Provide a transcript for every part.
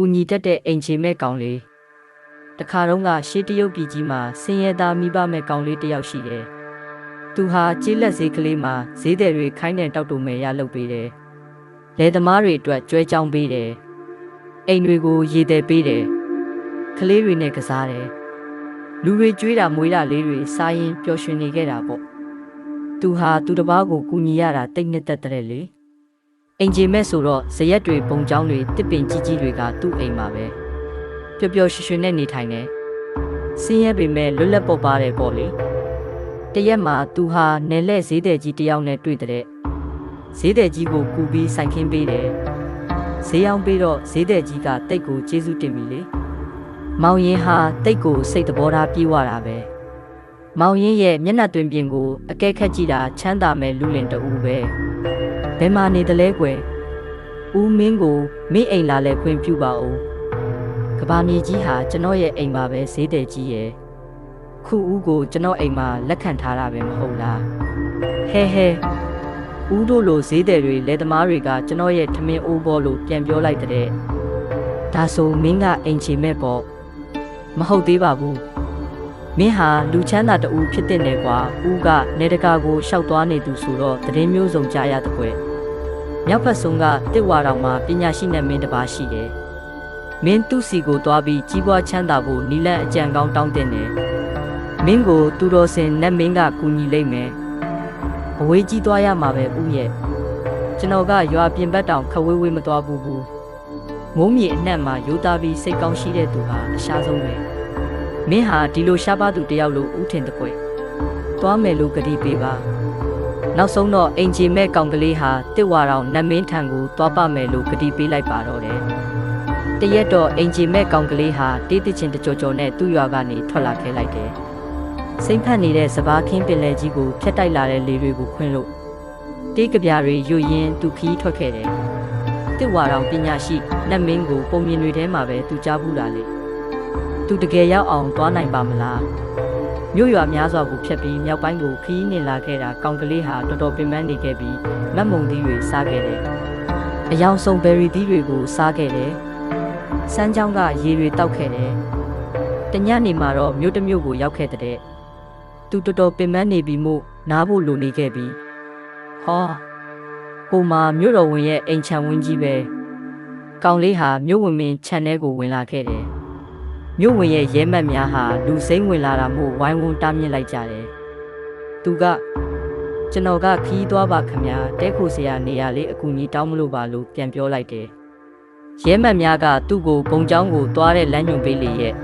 ကူညီတတ်တဲ့အိမ်ချေမဲ့ကောင်လေးတခါတော့ကရှေးတရုတ်ပြည်ကြီးမှာဆင်းရဲသားမိဘမဲ့ကောင်လေးတစ်ယောက်ရှိတယ်သူဟာကြေးလက်ဈေးကလေးမှာဈေးတယ်တွေခိုင်းတဲ့တောက်တူမဲ့ရလုပ်ပေးတယ်လယ်သမားတွေအတွက်ကျွဲကြောင်းပေးတယ်အိမ်တွေကိုရေတယ်ပေးတယ်ကလေးတွေနဲ့ကစားတယ်လူတွေကျွေးတာမွေးတာလေးတွေစားရင်ပျော်ရွှင်နေခဲ့တာပေါ့သူဟာသူတစ်ပါးကိုကူညီရတာတိတ်နှစ်သက်တဲ့လေ အင်ဂျင်မဲ့ဆိုတော့ဇရက်တွေပုံချောင်းတွေတစ်ပင်ကြီးကြီးတွေကသူ့အိမ်မှာပဲပျော်ပျော်ရွှင်ရွှင်နဲ့နေထိုင်နေစင်းရဲပေမဲ့လွတ်လပ်ပေါ်ပါတယ်ပေါ့လေတရက်မှာသူဟာနယ်လက်ဈေးတယ်ကြီးတယောက်နဲ့တွေ့တဲ့ဈေးတယ်ကြီးကိုကူပြီးဆိုင်ခင်းပေးတယ်ဈေးအောင်ပေးတော့ဈေးတယ်ကြီးကတိတ်ကိုကျေးဇူးတင်ပြီလေမောင်ရင်ဟာတိတ်ကိုစိတ်တဘောထားပြေးဝတာပဲမောင်ရင်ရဲ့မျက်နှာတွင်ပြင်ကိုအကဲခတ်ကြည့်တာချမ်းသာမဲ့လူလင်တူပဲ ဘယ်မှာနေတလဲကွယ်ဦးမင်းကိုမင်းအိမ်လာလဲခွင့်ပြုပါဦးကဘာမြေကြီးဟာကျွန်တော်ရဲ့အိမ်ပါပဲဈေးတယ်ကြီးရဲ့ခုဦးကိုကျွန်တော်အိမ်မှာလက်ခံထားတာပဲမဟုတ်လားဟဲဟဲဦးတို့လိုဈေးတယ်တွေလက်သမားတွေကကျွန်တော်ရဲ့ထမင်းအိုးဘောလို့ပြန်ပြောလိုက်တဲ့ဒါဆိုမင်းကအိမ်ချေမဲ့ပေါ့မဟုတ်သေးပါဘူးမင်းဟာလူချမ်းသာတူဖြစ်တဲ့နေကွာဦးကနေတကာကိုရှောက်သွားနေသူဆိုတော့သတင်းမျိုးစုံကြားရတဲ့ကွယ် မြောက်ဖက်ဆုံးကတစ်ဝါတော်မှာပညာရှိနဲ့မင်းတစ်ပါးရှိတယ်မင်းသူ့စီကိုသွားပြီးကြီးပွားချမ်းသာဖို့နီလန့်အကြံကောင်းတောင်းတင်တယ်မင်းကိုသူတော်စင်နဲ့မင်းကကူညီလိုက်မယ်အဝေးကြီးသွားရမှာပဲဦးရဲ့ကျွန်တော်ကရွာပြင်ဘက်တောင်ခဝေးဝေးမသွားဘူးဘူးမိုးမြေအနှံ့မှာယူသားပြီးစိတ်ကောင်းရှိတဲ့သူဟာအရှားဆုံးပဲမင်းဟာဒီလိုရှားပါသူတယောက်လိုဥထင်တဲ့ကွယ်သွားမယ်လို့ကတိပေးပါ နောက်ဆုံးတော့အင်ဂျီမဲ့ကောင်ကလေးဟာတစ်ဝါတော်နတ်မင်းထံကိုသွားပါမယ်လို့ကတိပေးလိုက်ပါတော့တယ်တရက်တော့အင်ဂျီမဲ့ကောင်ကလေးဟာတေးတချင်တကြော်ကြော်နဲ့သူ့ရွာကနေထွက်လာခဲ့လိုက်တယ်စိမ့်ဖက်နေတဲ့စပားခင်းပင်လယ်ကြီးကိုဖျက်တိုက်လာတဲ့လေတွေကိုခွင်းလို့တေးကပြားတွေရွရင်သူခီးထွက်ခဲ့တယ်တစ်ဝါတော်ပညာရှိနတ်မင်းကိုပုံမြင်တွေထဲမှာပဲသူကြားဘူးလာလေသူတကယ်ရောက်အောင်သွားနိုင်ပါမလား မြို့ရွာများစွာကိုဖျက်ပြီးမြောက်ပိုင်းကိုခီးနေလာခဲ့တာကောင်ကလေးဟာတော်တော်ပင်ပန်းနေခဲ့ပြီးမတ်မုံသီးတွေစားခဲ့တယ်အယောင်ဆုံးဘယ်ရီသီးတွေကိုစားခဲ့တယ်စမ်းချောင်းကရေတွေတောက်ခဲ့တယ်တညနေမှာတော့မြို့တစ်မြို့ကိုရောက်ခဲ့တဲ့သူတော်တော်ပင်ပန်းနေပြီမို့နားဖို့လိုနေခဲ့ပြီဟောကိုမာမြို့တော်ဝင်ရဲ့အိမ်ချမ်းဝင်းကြီးပဲကောင်လေးဟာမြို့ဝင်မင်းခြံထဲကိုဝင်လာခဲ့တယ် မြို့ဝင်ရဲ့ရဲမက်များဟာလူစိမ့်ဝင်လာတာမို့ဝိုင်းဝန်းတားမြစ်လိုက်ကြတယ်သူကကျွန်တော်ကခီးသွားပါခမညာတဲခိုစရာနေရာလေးအကူကြီးတောင်းမလို့ပါလို့ပြန်ပြောလိုက်တယ်ရဲမက်များကသူ့ကိုဘုံကျောင်းကိုသွားတဲ့လမ်းညွန်ပေးလေရဲ့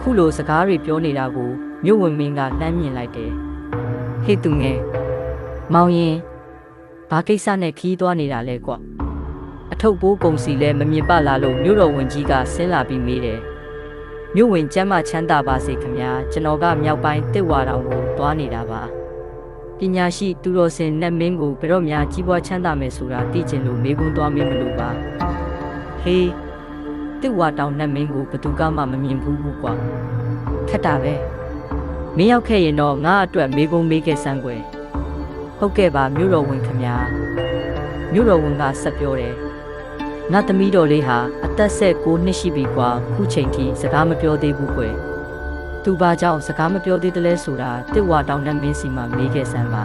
ခုလိုစကားတွေပြောနေတာကိုမြို့ဝင်မင်းကလှမ်းမြင်လိုက်တယ်ဟေ့သူငယ်မောင်ရင်ဘာကိစ္စနဲ့ခီးသွားနေတာလဲကွအထုပ်ပိုးကုံစီလဲမမြင်ပလာလို့မြို့တော်ဝင်ကြီးကဆင်းလာပြီးမေးတယ် မြို့ဝင်ကျမ်းမချမ်းသာပါစေခင်ဗျာကျွန်တော်ကမြောက်ပိုင်းတစ်ဝါတောင်ကိုသွားနေတာပါပညာရှိသူတော်စင်နတ်မင်းကိုဘယ်တော့မှကြီးပွားချမ်းသာမယ်ဆိုတာသိချင်လို့မေးခွန်းသွားမင်းမလို့ပါဟေးတစ်ဝါတောင်နတ်မင်းကိုဘယ်သူကမှမမြင်ဘူးဘူးကွာခက်တာပဲမင်းရောက်ခဲ့ရင်တော့ငါအတွက်မေးခွန်းမေးခဲ့စမ်းကွယ်ဟုတ်ကဲ့ပါမြို့တော်ဝင်ခင်ဗျာမြို့တော်ဝင်ကဆက်ပြောတယ် ငါသမီးတော်လေးဟာအသက်ဆက်6နှစ်ရှိပြီကွာခုချိန်ထိစကားမပြောသေးဘူးကွယ်သူဘာကြောင့်စကားမပြောသေးတလဲဆိုတာတစ်ဝါတောင်နဲ့မင်းစီမှာမေးခဲ့စမ်းပါ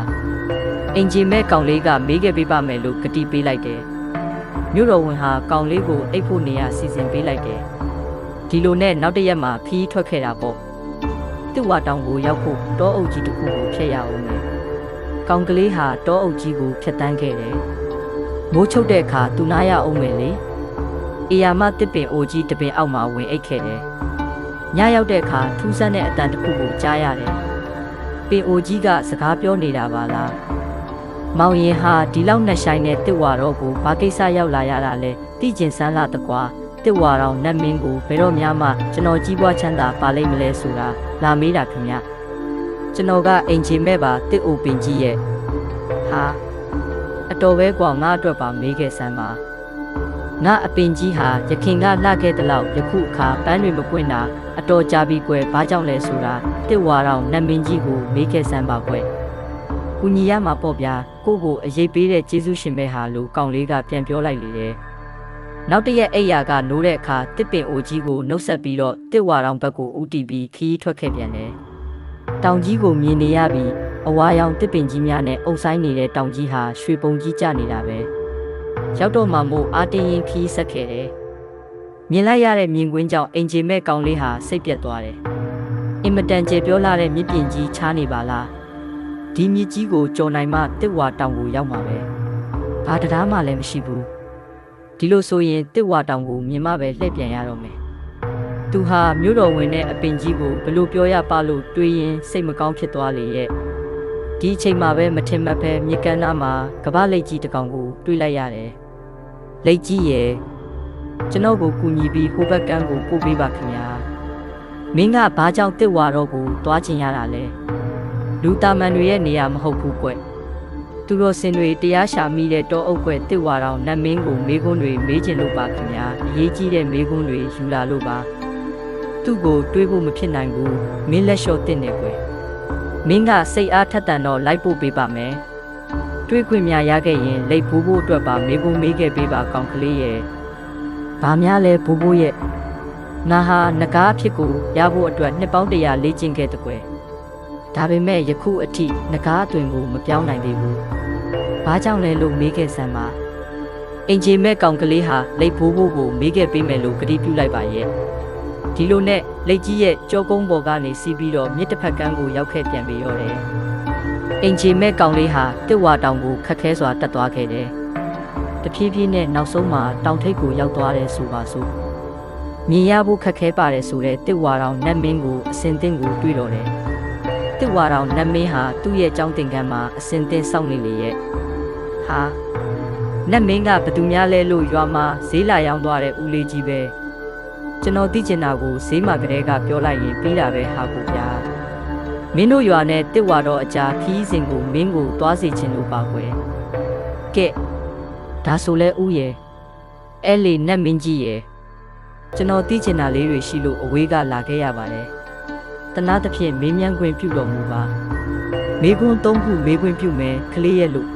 အင်ဂျင်မဲ့ကောင်လေးကမေးခဲ့ပေးပါမယ်လို့ကတိပေးလိုက်တယ်မြို့တော်ဝင်ဟာကောင်လေးကိုအိတ်ဖို့နေရစီစဉ်ပေးလိုက်တယ်ဒီလိုနဲ့နောက်တစ်ရက်မှာခီးထွက်ခဲ့တာပေါ့တစ်ဝါတောင်ကိုရောက်ဖို့တောအုပ်ကြီးတစ်ခုကိုဖျက်ရအောင်မယ်ကောင်ကလေးဟာတောအုပ်ကြီးကိုဖျက်တမ်းခဲ့တယ် မိုးချုပ်တဲ့အခါသူနာရအောင်မယ်လေအေယာမတစ်ပင်အိုကြီးတပင်အောက်မှာဝင်အိတ်ခဲ့တယ်ညရောက်တဲ့အခါထူးဆန်းတဲ့အတန်တစ်ခုကိုကြားရတယ်ပင်အိုကြီးကစကားပြောနေတာပါလားမောင်ရင်ဟာဒီလောက်နဲ့ဆိုင်တဲ့တစ်ဝါတော့ကိုဘာကိစ္စရောက်လာရတာလဲတိကျင်ဆန်းလာတကွာတစ်ဝါတော့နတ်မင်းကိုဘယ်တော့မှကျွန်တော်ကြီးပွားချမ်းသာပါလိမ့်မလဲဆိုတာလာမေးတာခင်ဗျကျွန်တော်ကအိမ်ချင်မဲ့ပါတစ်အိုပင်ကြီးရဲ့ဟာ အတော်ပဲကွာငါအတွက်ပါမေးခဲ့စမ်းပါငါအပင်ကြီးဟာရခင်ကလှခဲ့တဲ့လောက်ယခုအခါပန်းတွေမပွင့်တာအတော်ကြာပြီကွယ်ဘာကြောင့်လဲဆိုတာတစ်ဝါတော့နတ်မင်းကြီးကိုမေးခဲ့စမ်းပါကွယ်ကူညီရမှာပေါ့ဗျာကိုကိုအရေးပေးတဲ့ကျေးဇူးရှင်ပဲဟာလို့ကောင်လေးကပြန်ပြောလိုက်လေတယ်ဟနောက်တစ်ရက်အိယာကနိုးတဲ့အခါတစ်ပင်အိုကြီးကိုနှုတ်ဆက်ပြီးတော့တစ်ဝါတောင်ဘက်ကိုဥတီပြီးခီးထွက်ခဲ့ပြန်တယ်။တောင်ကြီးကိုမြင်နေရပြီး အဝါရောင်တစ်ပင်ကြီးများနဲ့အုပ်ဆိုင်နေတဲ့တောင်ကြီးဟာရွှေပုံကြီးကျနေတာပဲ။ရောက်တော့မှမို့အာတင်းရင်ခီးဆက်ခဲ့တယ်။မြင်လိုက်ရတဲ့မြင်ကွင်းကြောင့်အင်ဂျင်မဲ့ကောင်လေးဟာစိတ်ပြတ်သွားတယ်။အင်မတန်ကျေပြောလာတဲ့မြစ်ပြင်ကြီးချားနေပါလား။ဒီမြစ်ကြီးကိုကြော်နိုင်မှတစ်ဝါတောင်ကိုရောက်မှာပဲ။ဘာတရားမှလည်းမရှိဘူး။ဒီလိုဆိုရင်တစ်ဝါတောင်ကိုမြင်မပဲလှည့်ပြန်ရတော့မယ်။သူဟာမြို့တော်ဝင်တဲ့အပင်ကြီးကိုဘလို့ပြောရပါလို့တွေးရင်စိတ်မကောင်းဖြစ်သွားလေရဲ့။ ဒီအချိန်မှာပဲမထင်မှတ်ပဲမြေကမ်းနားမှာကပ္ပလိတ်ကြီးတစ်ကောင်ကိုတွေးလိုက်ရတယ်။လိတ်ကြီးရဲ့ကျွန်တော်ကိုကူညီပြီးဟိုဘက်ကန်းကိုပို့ပေးပါခင်ဗျာ။မင်းကဘာကြောင့်တစ်ဝါတော့ကိုတွားချင်ရတာလဲ။လူတာမန်တွေရဲ့နေရာမဟုတ်ဘူးကွ။သူတော်စင်တွေတရားရှာမိတဲ့တောအုပ်ကွယ်တစ်ဝါတော်နတ်မင်းကိုမေးခွန်းတွေမေးချင်လို့ပါခင်ဗျာ။အရေးကြီးတဲ့မေးခွန်းတွေယူလာလို့ပါ။သူ့ကိုတွေးဖို့မဖြစ်နိုင်ဘူး။မင်းလက်လျှော့တင်နေကွယ်။ မင်းကစိတ်အားထက်သန်တော့လိုက်ပို့ပေးပါမယ်။တွေးခွင့်များရခဲ့ရင်လိတ်ဘိုးဘိုးအတွက်ပါမေးခွန်းမေးခဲ့ပေးပါကောင်းကလေးရဲ့။ဘာများလဲဘိုးဘိုးရဲ့ငါဟာငကားအဖြစ်ကိုရဖို့အတွက်နှစ်ပေါင်းတရာလေ့ကျင့်ခဲ့တဲ့ကွယ်။ဒါပေမဲ့ယခုအထိငကားအသွင်ကိုမပြောင်းနိုင်သေးဘူး။ဘာကြောင့်လဲလို့မေးခဲ့စမ်းပါ။အင်ဂျီမဲ့ကောင်ကလေးဟာလိတ်ဘိုးဘိုးကိုမေးခဲ့ပေးမယ်လို့ကတိပြုလိုက်ပါရဲ့။ ဒီလိုနဲ့လိတ်ကြီးရဲ့ကြောကုန်းပေါ်ကနေစီးပြီးတော့မြစ်တစ်ဖက်ကန်းကိုရောက်ခဲ့ပြန်ပြီရောတယ်။အင်ဂျီမဲ့ကောင်လေးဟာတစ်ဝါတောင်ကိုခက်ခဲစွာတက်သွားခဲ့တယ်။တဖြည်းဖြည်းနဲ့နောက်ဆုံးမှာတောင်ထိပ်ကိုရောက်သွားတယ်ဆိုပါစို့။မြင်ရဖို့ခက်ခဲပါတယ်ဆိုတဲ့တစ်ဝါတောင်နတ်မင်းကိုအစင်သင့်ကိုတွေ့တော့တယ်။တစ်ဝါတော်နတ်မင်းဟာသူ့ရဲ့ကြောင်းတင်ကန်းမှာအစင်တင်စောင့်နေလေရဲ့ဟာနတ်မင်းကဘသူများလဲလို့ရွာမှာဈေးလာရောင်းသွားတဲ့ဦးလေးကြီးပဲ ကျွန်တော်သိချင်တာကိုဈေးမှာကလေးကပြောလိုက်ရင်ပြီးတာပဲဟာကိုဗျာမင်းတို့ရွာနဲ့တစ်ဝါတော်အကြာခီးစဉ်ကိုမင်းကိုသွားစေချင်လို့ပါကွယ်ကဲဒါဆိုလဲဦးရဲ့အဲ့လေနတ်မင်းကြီးရဲ့ကျွန်တော်သိချင်တာလေးတွေရှိလို့အဝေးကလာခဲ့ရပါတယ်တနာသဖြင့်မေးမြန်းခွင့်ပြုတော်မူပါမေကွန်းသုံးခုမေးခွင့်ပြုမယ်ကလေးရဲ့လို့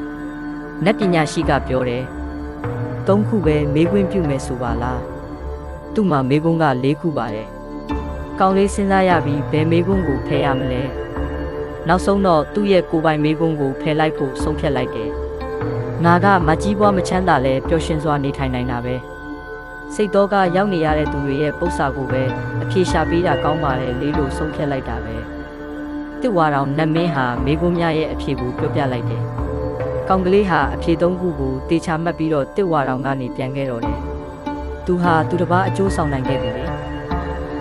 နတ်ပညာရှိကပြောတယ်သုံးခုပဲမေးခွင့်ပြုမယ်ဆိုပါလား သူ့မှာမေကွန်းက၄ခုပါတယ်ကောင်းလေးစဉ်းစားရပြီးဘယ်မေကွန်းကိုဖယ်ရမလဲနောက်ဆုံးတော့သူ့ရဲ့ကိုယ်ပိုင်မေကွန်းကိုဖယ်လိုက်ဖို့ဆုံးဖြတ်လိုက်တယ်ငါကမကြီးပွားမချမ်းသာလဲပျော်ရွှင်စွာနေထိုင်နိုင်တာပဲစိတ်တော့ကရောက်နေရတဲ့သူတွေရဲ့ပု္ပ္ပာကိုပဲအပြေရှာပေးတာကောင်းပါတယ်လေးလို့ဆုံးဖြတ်လိုက်တာပဲတစ်ဝါတော်နတ်မင်းဟာမေကွန်းများရဲ့အဖြေကိုပြောပြလိုက်တယ်ကောင်ကလေးဟာအဖြေသုံးခုကိုတေချာမှတ်ပြီးတော့တစ်ဝါတော်ကနေပြန်ခဲ့တော့တယ် သူဟာသူတစ်ပါးအကျိုးဆောင်နိုင်ခဲ့ပြီလေ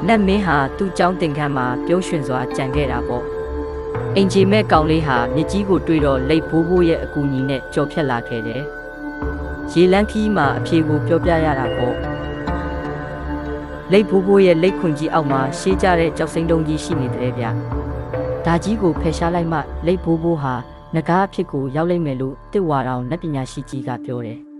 နတ်မင်းဟာသူ့เจ้าတင်ခန်းမှာပြုံးရွှင်စွာကြံခဲ့တာပေါ့အင်ဂျီမဲ့ကောင်လေးဟာမြစ်ကြီးကိုတွေ့တော့လိတ်ဘိုးဘိုးရဲ့အကူအညီနဲ့ကြော်ဖြတ်လာခဲ့တယ်ရေလန်းခီးမှာအဖြေကိုပြောပြရတာပေါ့ လိတ်ဘိုးဘိုးရဲ့လိတ်ခွန်ကြီးအောက်မှာရှေးကြတဲ့ကြောက်စိမ့်တုံးကြီးရှိနေတယ်ဗျ။ဒါကြီးကိုဖယ်ရှားလိုက်မှလိတ်ဘိုးဘိုးဟာငကားအဖြစ်ကိုရောက်လိမ့်မယ်လို့တစ်ဝါတော်နတ်ပညာရှိကြီးကပြောတယ်။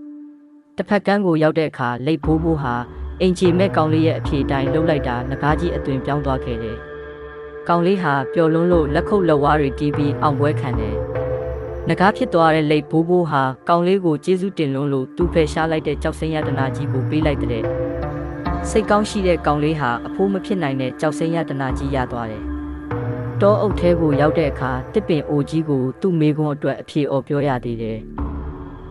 တစ်ဖက်ကန်းကိုရောက်တဲ့အခါလိတ်ဘိုးဘိုးဟာအင်ဂျီမဲ့ကောင်လေးရဲ့အဖြေတိုင်းလှုပ်လိုက်တာငကားကြီးအသွင်ပြောင်းသွားခဲ့တယ်။ကောင်လေးဟာပျော်လွန်းလို့လက်ခုပ်လက်ဝါးတွေတီးပြီးအောင်ပွဲခံတယ်။ငကားဖြစ်သွားတဲ့လိတ်ဘိုးဘိုးဟာကောင်လေးကိုကျေးဇူးတင်လွန်းလို့သူ့ဖယ်ရှားလိုက်တဲ့ကြောက်စိမ့်ရတနာကြီးကိုပေးလိုက်တဲ့စိတ်ကောင်းရှိတဲ့ကောင်လေးဟာအဖိုးမဖြစ်နိုင်တဲ့ကြောက်စိမ့်ရတနာကြီးရသွားတယ်။တောအုပ်ထဲကိုရောက်တဲ့အခါတစ်ပင်အိုကြီးကိုသူ့မိကွန်းအတွက်အဖြေအော်ပြောရသေးတယ်။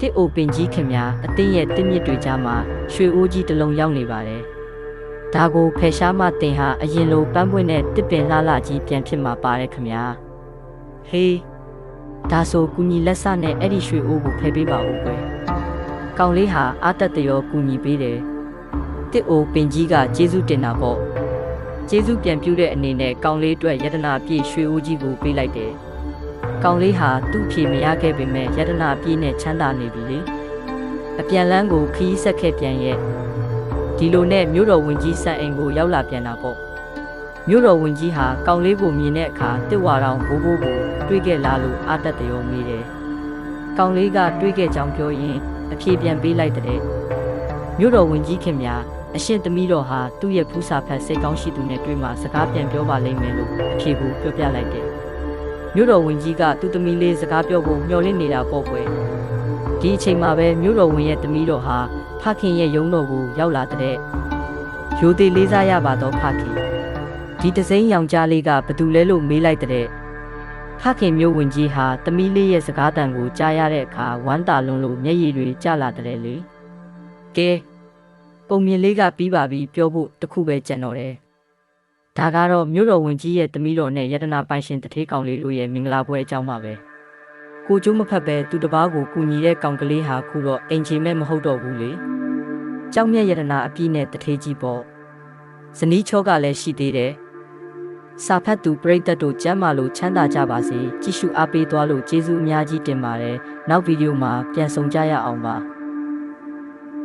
တစ်အိုပင်ကြီးခင်များအတင်းရဲ့တစ်မြစ်တွေကြားမှာရွှေအိုးကြီးတစ်လုံးရောက်နေပါတယ်။ဒါကိုဖယ်ရှားမှတင်ဟာအရင်လိုပန်းပွင့်တဲ့တစ်ပင်လှလှကြီးပြန်ဖြစ်မှာပါတယ်ခင်ဗျာ။ဟေးဒါဆိုကူညီလက်စနဲ့အဲ့ဒီရွှေအိုးကိုဖယ်ပေးပါဦးကွယ်။ကောင်လေးဟာအာတက်တရောကူညီပေးတယ်။တစ်အိုပင်ကြီးကကျေးဇူးတင်တာပေါ့ကျေးဇူးပြန်ပြုတဲ့အနေနဲ့ကောင်လေးအတွက်ယတနာပြည့်ရွှေအိုးကြီးကိုပေးလိုက်တယ် ကောင်လေးဟာသူ့ဖြေမရခဲ့ပေမဲ့ယတနာပြည့်နဲ့ချမ်းသာနေပြီလေအပြန်လန်းကိုခီးဆက်ခဲ့ပြန်ရဲ့ဒီလိုနဲ့မြို့တော်ဝင်ကြီးစံအိမ်ကိုရောက်လာပြန်တာပေါ့မြို့တော်ဝင်ကြီးဟာကောင်လေးကိုမြင်တဲ့အခါတစ်ဝါတောင်ဘိုးဘိုးကိုတွေးခဲ့လားလို့အာတက်တရောမေးတယ်ကောင်လေးကတွေးခဲ့ကြောင်းပြောရင်အဖြေပြန်ပေးလိုက်တဲ့မြို့တော်ဝင်ကြီးခင်များအရှင်သမီးတော်ဟာသူ့ရဲ့ဖူးစာဖတ်စိတ်ကောင်းရှိသူနဲ့တွေ့မှစကားပြန်ပြောပါလိမ့်မယ်လို့အဖြေကိုပြောပြလိုက်တယ်။ မြို့တော်ဝင်ကြီးကသူ့သမီးလေးစကားပြောဖို့မျှော်လင့်နေတာပေါ့ကွယ်။ဒဒီအချိန်မှာပဲမြို့တော်ဝင်ရဲ့တမီးတော်ဟာဖခင်ရဲ့ရုံးတော်ကိုရောက်လာတဲ့ရိုသေလေးစားရပါတော့ဖခင်ဒီတစိမ့်ယောင်ကြားလေးကဘသူလဲလို့မေးလိုက်တဲ့ဖခင်မျိုးဝင်ကြီးဟာတမီးလေးရဲ့စကားတန်ကိုကြားရတဲ့အခါဝမ်းသာလွန်လို့မျက်ရည်တွေကျလာတဲ့လေကဲပုံမြင်လေးကပြီးပါပြီပြောဖို့တခုပဲကြံတော့တယ် ဒါကတော့မြို့တော်ဝင်ကြီးရဲ့တမီးတော်နဲ့ယတနာပိုင်ရှင်တထေးကောင်လေးတို့ရဲ့မင်္ဂလာပွဲအကြောင်းပါပဲကိုကျိုးမဖက်ပဲသူတစ်ပါးကိုကူညီတဲ့ကောင်ကလေးဟာခုတော့အိမ်ချေမဲ့မဟုတ်တော့ဘူးလေကြောက်မြက်ရတနာအပြည့်နဲ့တထေးကြီးပေါ့ဇနီးချောကလည်းရှိသေးတယ်စာဖတ်သူပြိတ္တတို့ကျမ်းမာလို့ချမ်းသာကြပါစေကြည့်ရှုအားပေးသွားလို့ကျေးဇူးအများကြီးတင်ပါတယ်နောက်ဗီဒီယိုမှာပြန်ဆောင်ကြရအောင်ပါ